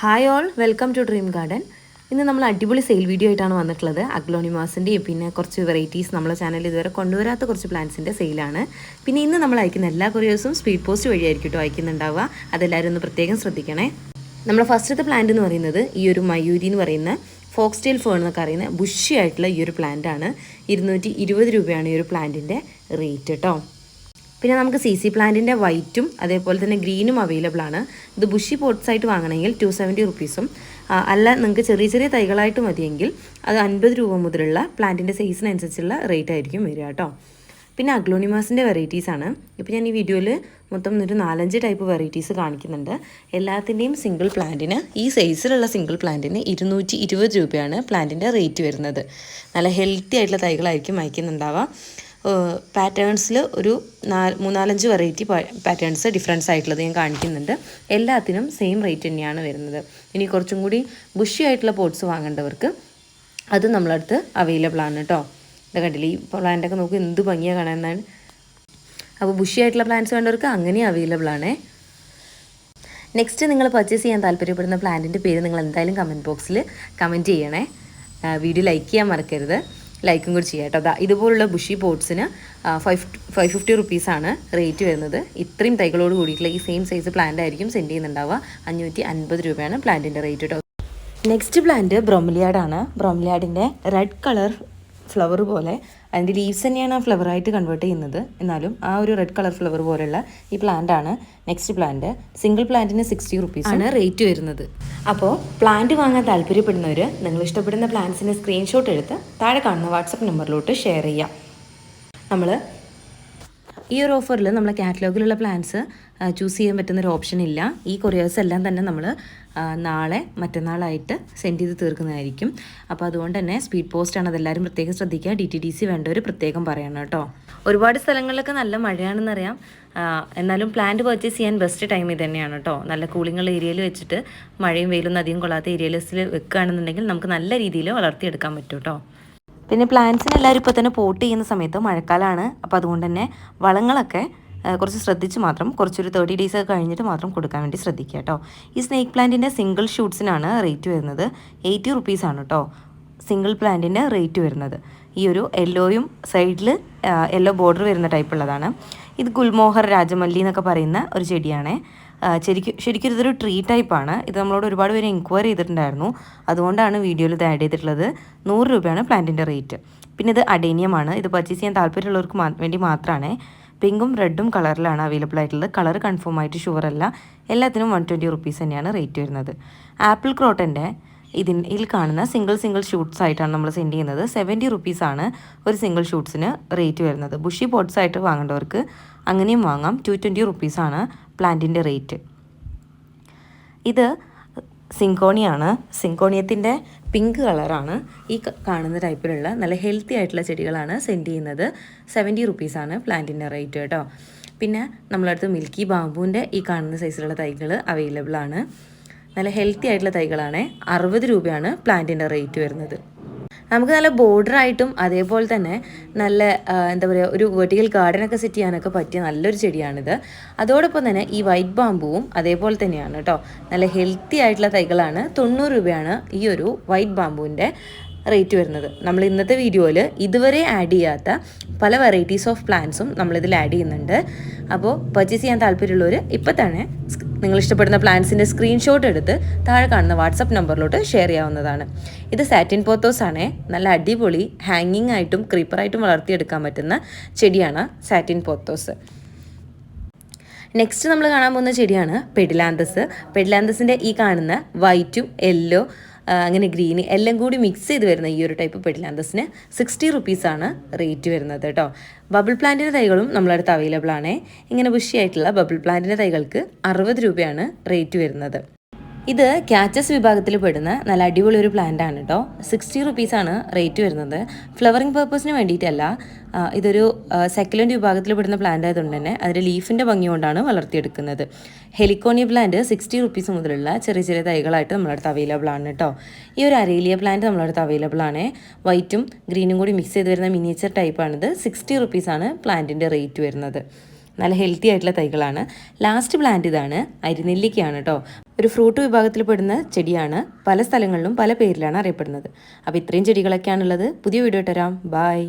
Hi all welcome to Dream Garden ഇന്ന് നമ്മൾ അടിപൊളി സെയിൽ വീഡിയോ ആയിട്ടാണ് വന്നിട്ടുള്ളത്. അഗ്ലോണിമാസിന്റെയും പിന്നെ കുറച്ച് വെറൈറ്റീസ് നമ്മളെ ചാനലിൽ ഇതുവരെ കൊണ്ടുവരാത്ത കുറച്ച് പ്ലാന്റ്സിന്റെ സെയിലാണ് പിന്നെ ഇന്ന് നമ്മൾ അയക്കുന്ന എല്ലാ കൊറിയേഴ്സും സ്പീഡ് പോസ്റ്റ് വഴിയായിരിക്കും കേട്ടോ അയക്കുന്നുണ്ടാവുക. അതെല്ലാവരും ഒന്ന് പ്രത്യേകം ശ്രദ്ധിക്കണേ. നമ്മുടെ ഫസ്റ്റത്തെ പ്ലാന്റ് എന്ന് പറയുന്നത് ഈ ഒരു മയൂരി എന്ന് പറയുന്ന ഫോക്സ് ടെയിൽ ഫേൺ എന്നൊക്കെ അറിയുന്ന ബുഷി ആയിട്ടുള്ള ഈ ഒരു പ്ലാന്റ് ആണ്. ഇരുന്നൂറ്റി രൂപയാണ് ഈ ഒരു പ്ലാന്റിന്റെ റേറ്റ് കേട്ടോ പിന്നെ നമുക്ക് സി സി പ്ലാന്റിന്റെ വൈറ്റും അതേപോലെ തന്നെ ഗ്രീനും അവൈലബിൾ ആണ്. ഇത് ബുഷി പോട്ട്സ് ആയിട്ട് വാങ്ങണമെങ്കിൽ ടു സെവന്റി റുപ്പീസും അല്ല നിങ്ങൾക്ക് ചെറിയ ചെറിയ തൈകളായിട്ട് മതിയെങ്കിൽ അത് അൻപത് രൂപ മുതലുള്ള പ്ലാന്റിന്റെ സൈസിനനുസരിച്ചുള്ള റേറ്റ് ആയിരിക്കും വരിക കേട്ടോ. പിന്നെ അഗ്ലോണിമാസിന്റെ വെറൈറ്റീസ് ആണ്. ഇപ്പോൾ ഞാൻ ഈ വീഡിയോയിൽ മൊത്തം ഒരു നാലഞ്ച് ടൈപ്പ് വെറൈറ്റീസ് കാണിക്കുന്നുണ്ട്. എല്ലാത്തിന്റെയും സിംഗിൾ പ്ലാന്റിന് ഈ സൈസിലുള്ള സിംഗിൾ പ്ലാന്റിന് ഇരുന്നൂറ്റി ഇരുപത് രൂപയാണ് പ്ലാന്റിന്റെ റേറ്റ് വരുന്നത്. നല്ല ഹെൽത്തി ആയിട്ടുള്ള തൈകളായിരിക്കും അയക്കുന്നുണ്ടാവുക പാറ്റേൺസിൽ ഒരു നാല് മൂന്നാലഞ്ച് വെറൈറ്റി പാറ്റേൺസ് ഡിഫറൻസ് ആയിട്ടുള്ളത് ഞാൻ കാണിക്കുന്നുണ്ട്. എല്ലാത്തിനും സെയിം റേറ്റ് തന്നെയാണ് വരുന്നത്. ഇനി കുറച്ചും കൂടി ബുഷി ആയിട്ടുള്ള പോട്ട്സ് വാങ്ങേണ്ടവർക്ക് അത് നമ്മളടുത്ത് അവൈലബിൾ ആണ് കേട്ടോ ഇത് കണ്ടില്ലേ? ഈ പ്ലാന്റൊക്കെ നോക്കി എന്ത് ഭംഗിയാണ് കാണാനാണ് അപ്പോൾ ബുഷി ആയിട്ടുള്ള പ്ലാന്റ്സ് വേണ്ടവർക്ക് അങ്ങനെ അവൈലബിൾ ആണേ. നെക്സ്റ്റ് നിങ്ങൾ പർച്ചേസ് ചെയ്യാൻ താല്പര്യപ്പെടുന്ന പ്ലാന്റിന്റെ പേര് നിങ്ങൾ എന്തായാലും കമന്റ് ബോക്സിൽ കമന്റ് ചെയ്യണേ. വീഡിയോ ലൈക്ക് ചെയ്യാൻ മറക്കരുത്. ലൈക്കും കൂടി ചെയ്യാം കേട്ടോ. അതാ ഇതുപോലുള്ള ബുഷി പോട്ട്സിന് ഫൈവ് ഫൈവ് ഫിഫ്റ്റി റുപ്പീസാണ് റേറ്റ് വരുന്നത്. ഇത്രയും തൈകളോട് കൂടിയിട്ടുള്ള ഈ സെയിം സൈസ് പ്ലാന്റ് ആയിരിക്കും സെൻഡ് ചെയ്യുന്നുണ്ടാവുക. അഞ്ഞൂറ്റി അൻപത് രൂപയാണ് പ്ലാന്റിന്റെ റേറ്റ് കേട്ടോ. നെക്സ്റ്റ് പ്ലാന്റ് ബ്രോംലിയാഡാണ് ബ്രോംലിയാഡിന്റെ റെഡ് കളർ ഫ്ലവർ പോലെ അതിന്റെ ലീവ്സ് തന്നെയാണ് ആ ഫ്ലവറായിട്ട് കൺവേർട്ട് ചെയ്യുന്നത്. എന്നാലും ആ ഒരു റെഡ് കളർ ഫ്ലവർ പോലെയുള്ള ഈ പ്ലാന്റ് ആണ് നെക്സ്റ്റ് പ്ലാന്റ് സിംഗിൾ പ്ലാന്റിന് സിക്സ്റ്റി റുപ്പീസ് ആണ് റേറ്റ് വരുന്നത്. അപ്പോൾ പ്ലാന്റ് വാങ്ങാൻ താല്പര്യപ്പെടുന്നവർ നിങ്ങൾ ഇഷ്ടപ്പെടുന്ന പ്ലാന്റ്സിന്റെ സ്ക്രീൻഷോട്ട് എടുത്ത് താഴെ കാണുന്ന വാട്സപ്പ് നമ്പറിലോട്ട് ഷെയർ ചെയ്യാം. നമ്മൾ ഈ ഒരു ഓഫറിൽ നമ്മളെ കാറ്റലോഗിലുള്ള പ്ലാൻസ് ചൂസ് ചെയ്യാൻ പറ്റുന്നൊരു ഓപ്ഷൻ ഇല്ല. ഈ കൊറിയേഴ്സ് എല്ലാം തന്നെ നമ്മൾ നാളെ മറ്റന്നാളായിട്ട് സെൻഡ് ചെയ്ത് തീർക്കുന്നതായിരിക്കും. അപ്പോൾ അതുകൊണ്ട് തന്നെ സ്പീഡ് പോസ്റ്റ് ആണ് അതെല്ലാവരും പ്രത്യേകം ശ്രദ്ധിക്കുക. ഡി ടി ഡി സി വേണ്ടവർ പ്രത്യേകം പറയണം കേട്ടോ. ഒരുപാട് സ്ഥലങ്ങളിലൊക്കെ നല്ല മഴയാണെന്നറിയാം. എന്നാലും പ്ലാന്റ് പർച്ചേസ് ചെയ്യാൻ ബെസ്റ്റ് ടൈം ഇത് തന്നെയാണ് കേട്ടോ. നല്ല കൂളിങ്ങുള്ള ഏരിയയിൽ വെച്ചിട്ട് മഴയും വെയിലൊന്നും അധികം കൊള്ളാത്ത ഏരിയയിൽ വെക്കുകയാണെന്നുണ്ടെങ്കിൽ നമുക്ക് നല്ല രീതിയിൽ വളർത്തിയെടുക്കാൻ പറ്റും കേട്ടോ. പിന്നെ പ്ലാന്റ്സിന് എല്ലാവരും ഇപ്പോൾ തന്നെ പോട്ട് ചെയ്യുന്ന സമയത്ത് മഴക്കാലമാണ് അപ്പോൾ അതുകൊണ്ട് തന്നെ വളങ്ങളൊക്കെ കുറച്ച് ശ്രദ്ധിച്ച് മാത്രം കുറച്ചൊരു തേർട്ടി ഡേയ്സ് ഒക്കെ കഴിഞ്ഞിട്ട് മാത്രം കൊടുക്കാൻ വേണ്ടി ശ്രദ്ധിക്കുക കേട്ടോ. ഈ സ്നേക്ക് പ്ലാന്റിന്റെ സിംഗിൾ ഷൂട്ട്സിനാണ് റേറ്റ് വരുന്നത്. എയ്റ്റി റുപ്പീസാണ് കേട്ടോ സിംഗിൾ പ്ലാന്റിന്റെ റേറ്റ് വരുന്നത്. ഈ ഒരു യെല്ലോയും സൈഡിൽ യെല്ലോ ബോർഡർ വരുന്ന ടൈപ്പ് ഉള്ളതാണ്. ഇത് ഗുൽമോഹർ രാജമല്ലി എന്നൊക്കെ പറയുന്ന ഒരു ചെടിയാണ്. ശരിക്കും ശരിക്കും ഇതൊരു ട്രീ ടൈപ്പാണ് ഇത് നമ്മളോട് ഒരുപാട് പേര് എൻക്വയറി ചെയ്തിട്ടുണ്ടായിരുന്നു. അതുകൊണ്ടാണ് വീഡിയോയിൽ ഇത് ആഡ് ചെയ്തിട്ടുള്ളത്. നൂറ് രൂപയാണ് പ്ലാന്റിന്റെ റേറ്റ് പിന്നെ ഇത് അഡേനിയമാണ് ഇത് പർച്ചേസ് ചെയ്യാൻ താല്പര്യമുള്ളവർക്ക് വേണ്ടി മാത്രമാണ് പിങ്കും റെഡും കളറിലാണ് അവൈലബിൾ ആയിട്ടുള്ളത്. കളർ കൺഫേം ആയിട്ട് ഷുവർ അല്ല. എല്ലാത്തിനും വൺ ട്വന്റി റുപ്പീസ് തന്നെയാണ് റേറ്റ് വരുന്നത്. ആപ്പിൾ ക്രോട്ടന്റെ ഇതിൽ കാണുന്ന സിംഗിൾ സിംഗിൾ ഷൂട്ട്സ് ആയിട്ടാണ് നമ്മൾ സെൻഡ് ചെയ്യുന്നത്. സെവന്റി റുപ്പീസാണ് ഒരു സിംഗിൾ ഷൂട്ട്സിന് റേറ്റ് വരുന്നത്. ബുഷി പോട്ട്സ് ആയിട്ട് വാങ്ങേണ്ടവർക്ക് അങ്ങനെയും വാങ്ങാം. ടു ട്വന്റി റുപ്പീസാണ് പ്ലാന്റിന്റെ റേറ്റ്. ഇത് സിങ്കോണിയാണ്. സിങ്കോണിയത്തിന്റെ പിങ്ക് കളറാണ്. ഈ കാണുന്ന ടൈപ്പിലുള്ള നല്ല ഹെൽത്തി ആയിട്ടുള്ള ചെടികളാണ് സെൻഡ് ചെയ്യുന്നത്. സെവന്റി റുപ്പീസാണ് പ്ലാന്റിന്റെ റേറ്റ് കേട്ടോ. പിന്നെ നമ്മളടുത്ത് മിൽക്കി ബാമ്പുവിന്റെ ഈ കാണുന്ന സൈസിലുള്ള തൈകൾ അവൈലബിൾ ആണ്. നല്ല ഹെൽത്തി ആയിട്ടുള്ള തൈകളാണ്. അറുപത് രൂപയാണ് പ്ലാന്റിന്റെ റേറ്റ് വരുന്നത്. നമുക്ക് നല്ല ബോർഡർ ആയിട്ടും അതേപോലെ തന്നെ നല്ല എന്താ പറയുക ഒരു വെർട്ടിക്കൽ ഗാർഡനൊക്കെ സെറ്റ് ചെയ്യാനൊക്കെ പറ്റിയ നല്ലൊരു ചെടിയാണിത്. അതോടൊപ്പം തന്നെ ഈ വൈറ്റ് ബാമ്പുവും അതേപോലെ തന്നെയാണ് കേട്ടോ നല്ല ഹെൽത്തി ആയിട്ടുള്ള തൈകളാണ് തൊണ്ണൂറ് രൂപയാണ് ഈ ഒരു വൈറ്റ് ബാമ്പുവിന്റെ റേറ്റ് വരുന്നത്. നമ്മൾ ഇന്നത്തെ വീഡിയോയിൽ ഇതുവരെ ആഡ് ചെയ്യാത്ത പല വെറൈറ്റീസ് ഓഫ് പ്ലാന്റ്സും നമ്മളിതിൽ ആഡ് ചെയ്യുന്നുണ്ട്. അപ്പോൾ പർച്ചേസ് ചെയ്യാൻ താല്പര്യമുള്ളവർ ഇപ്പോൾ തന്നെ നിങ്ങൾ ഇഷ്ടപ്പെടുന്ന പ്ലാന്റ്സിന്റെ സ്ക്രീൻഷോട്ട് എടുത്ത് താഴെ കാണുന്ന വാട്സപ്പ് നമ്പറിലോട്ട് ഷെയർ ചെയ്യാവുന്നതാണ്. ഇത് സാറ്റിൻ പോത്തോസ് ആണ്. നല്ല അടിപൊളി ഹാങ്ങിങ് ആയിട്ടും ക്രീപ്പറായിട്ടും വളർത്തിയെടുക്കാൻ പറ്റുന്ന ചെടിയാണ് സാറ്റിൻ പോത്തോസ് നെക്സ്റ്റ് നമ്മൾ കാണാൻ പോകുന്ന ചെടിയാണ് പെഡിലാന്തസ് പെഡിലാന്തസിന്റെ ഈ കാണുന്ന വൈറ്റും യെല്ലോ അങ്ങനെ ഗ്രീൻ എല്ലാം കൂടി മിക്സ് ചെയ്ത് വരുന്ന ഈ ഒരു ടൈപ്പ് പെഡിലാന്തസിന് സിക്സ്റ്റി റുപ്പീസാണ് റേറ്റ് വരുന്നത് കേട്ടോ. ബബിൾ പ്ലാന്റിന്റെ തൈകളും നമ്മളടുത്ത് അവൈലബിൾ ആണ്. ഇങ്ങനെ ബുഷിയായിട്ടുള്ള ബബിൾ പ്ലാന്റിന്റെ തൈകൾക്ക് അറുപത് രൂപയാണ് റേറ്റ് വരുന്നത്. ഇത് ക്യാച്ചസ് വിഭാഗത്തിൽ പെടുന്ന നല്ല അടിപൊളി ഒരു പ്ലാന്റ് ആണ് കേട്ടോ സിക്സ്റ്റി റുപ്പീസാണ് റേറ്റ് വരുന്നത്. ഫ്ലവറിംഗ് പർപ്പസിന് വേണ്ടിയിട്ടല്ല ഇതൊരു സെക്കലൻഡ് വിഭാഗത്തിൽ പെടുന്ന പ്ലാന്റ് ആയതുകൊണ്ട് തന്നെ അതിന്റെ ലീഫിന്റെ ഭംഗി കൊണ്ടാണ് വളർത്തിയെടുക്കുന്നത്. ഹെലിക്കോണിയ പ്ലാന്റ് സിക്സ്റ്റി റുപ്പീസ് മുതലുള്ള ചെറിയ ചെറിയ തൈകളായിട്ട് നമ്മുടെ നമ്മളടുത്ത് അവൈലബിൾ ആണ് കേട്ടോ ഈ ഒരു അരേലിയ പ്ലാന്റ് നമ്മുടെ നമ്മളടുത്ത് അവൈലബിൾ ആണ്. വൈറ്റും ഗ്രീനും കൂടി മിക്സ് ചെയ്ത് വരുന്ന മിനിയേച്ചർ ടൈപ്പാണിത് സിക്സ്റ്റി റുപ്പീസാണ് പ്ലാന്റിന്റെ റേറ്റ് വരുന്നത്. നല്ല ഹെൽത്തി ആയിട്ടുള്ള തൈകളാണ്. ലാസ്റ്റ് പ്ലാന്റ് ഇതാണ് അരിനെല്ലിക്കയാണ് കേട്ടോ ഒരു ഫ്രൂട്ട് വിഭാഗത്തിൽ പെടുന്ന ചെടിയാണ് പല സ്ഥലങ്ങളിലും പല പേരിലാണ് അറിയപ്പെടുന്നത്. അപ്പോൾ ഇത്രയും ചെടികളൊക്കെയാണുള്ളത്. പുതിയ വീഡിയോ ഇട്ടരാം ബായ്